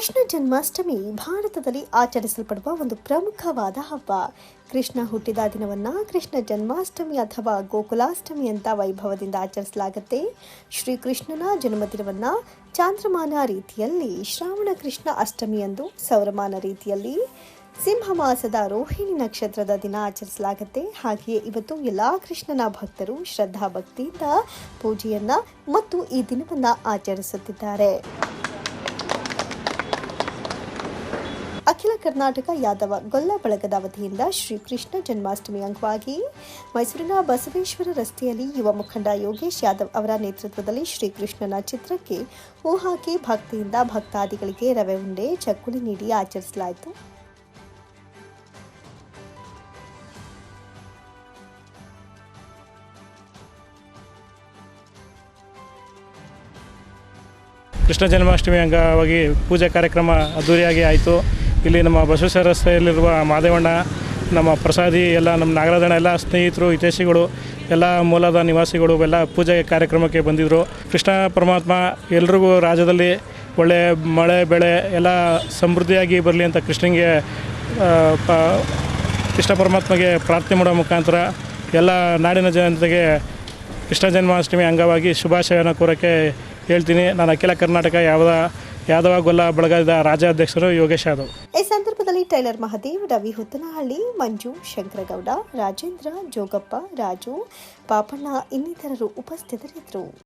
ಕೃಷ್ಣ ಜನ್ಮಾಷ್ಟಮಿ ಭಾರತದಲ್ಲಿ ಆಚರಿಸಲ್ಪಡುವ ಒಂದು ಪ್ರಮುಖವಾದ ಹಬ್ಬ. ಕೃಷ್ಣ ಹುಟ್ಟಿದ ದಿನವನ್ನ ಕೃಷ್ಣ ಜನ್ಮಾಷ್ಟಮಿ ಅಥವಾ ಗೋಕುಲಾಷ್ಟಮಿ ಅಂತ ವೈಭವದಿಂದ ಆಚರಿಸಲಾಗುತ್ತೆ. ಶ್ರೀಕೃಷ್ಣನ ಜನ್ಮದಿನವನ್ನ ಚಾಂದ್ರಮಾನ ರೀತಿಯಲ್ಲಿ, ಶ್ರಾವಣ ಕೃಷ್ಣ ಅಷ್ಟಮಿ ಎಂದು ಸೌರಮಾನ ರೀತಿಯಲ್ಲಿ, ಸಿಂಹ ಮಾಸದ ರೋಹಿಣಿ ನಕ್ಷತ್ರದ ದಿನ ಆಚರಿಸಲಾಗುತ್ತೆ. ಹಾಗೆಯೇ ಇವತ್ತು ಎಲ್ಲ ಕೃಷ್ಣನ ಭಕ್ತರು ಶ್ರದ್ಧಾ ಭಕ್ತಿಯಿಂದ ಪೂಜೆಯನ್ನ ಮತ್ತು ಈ ದಿನವನ್ನ ಆಚರಿಸುತ್ತಿದ್ದಾರೆ. ಅಖಿಲ ಕರ್ನಾಟಕ ಯಾದವ ಗೊಲ್ಲ ಬಳಗದ ವತಿಯಿಂದ ಶ್ರೀಕೃಷ್ಣ ಜನ್ಮಾಷ್ಟಮಿ ಅಂಗವಾಗಿ ಮೈಸೂರಿನ ಬಸವೇಶ್ವರ ರಸ್ತೆಯಲ್ಲಿ ಯುವ ಮುಖಂಡ ಯೋಗೇಶ್ ಯಾದವ್ ಅವರ ನೇತೃತ್ವದಲ್ಲಿ ಶ್ರೀಕೃಷ್ಣನ ಚಿತ್ರಕ್ಕೆ ಹೂ ಹಾಕಿ ಭಕ್ತಿಯಿಂದ ಭಕ್ತಾದಿಗಳಿಗೆ ರವೆ ಉಂಡೆ, ಚಕ್ಕುಲಿ ನೀಡಿ ಆಚರಿಸಲಾಯಿತು. ಕೃಷ್ಣ ಜನ್ಮಾಷ್ಟಮಿ ಅಂಗವಾಗಿ ಪೂಜಾ ಕಾರ್ಯಕ್ರಮ ಅದ್ದೂರಿಯಾಗಿ ಆಯಿತು. ಇಲ್ಲಿ ನಮ್ಮ ಬಸವೇಶ್ವರ ರಸ್ತೆಯಲ್ಲಿರುವ ಮಾದೇವಣ್ಣ, ನಮ್ಮ ಪ್ರಸಾದಿ, ಎಲ್ಲ ನಮ್ಮ ನಾಗರಾಜಣ್ಣ, ಎಲ್ಲ ಸ್ನೇಹಿತರು, ಹಿತೈಷಿಗಳು, ಎಲ್ಲ ಮೂಲದ ನಿವಾಸಿಗಳು, ಎಲ್ಲ ಪೂಜೆ ಕಾರ್ಯಕ್ರಮಕ್ಕೆ ಬಂದಿದ್ದರು ಕೃಷ್ಣ ಪರಮಾತ್ಮ ಎಲ್ರಿಗೂ ರಾಜ್ಯದಲ್ಲಿ ಒಳ್ಳೆಯ ಮಳೆ, ಬೆಳೆ, ಎಲ್ಲ ಸಮೃದ್ಧಿಯಾಗಿ ಬರಲಿ ಅಂತ ಕೃಷ್ಣನಿಗೆ ಪ, ಕೃಷ್ಣ ಪರಮಾತ್ಮಗೆ ಪ್ರಾರ್ಥನೆ ಮಾಡೋ ಮುಖಾಂತರ ಎಲ್ಲ ನಾಡಿನ ಜನತೆಗೆ ಕೃಷ್ಣ ಜನ್ಮಾಷ್ಟಮಿ ಅಂಗವಾಗಿ ಶುಭಾಶಯನ ಕೋರೋಕ್ಕೆ ಹೇಳ್ತೀನಿ. ನಾನು ಅಖಿಲ ಕರ್ನಾಟಕ ಯಾವ್ದ ಯಾದವ ಗೊಲ್ಲ ಬಳಗದ ರಾಜ್ಯಾಧ್ಯಕ್ಷರು ಯೋಗೇಶ್ ಯಾದವ್. ಈ ಸಂದರ್ಭದಲ್ಲಿ ಟೈಲರ್ ಮಹದೇವ್, ರವಿ ಹುತ್ತನಹಳ್ಳಿ, ಮಂಜು ಶಂಕರಗೌಡ, ರಾಜೇಂದ್ರ, ಜೋಗಪ್ಪ, ರಾಜು ಪಾಪಣ್ಣ ಇನ್ನಿತರರು ಉಪಸ್ಥಿತರಿದ್ದರು.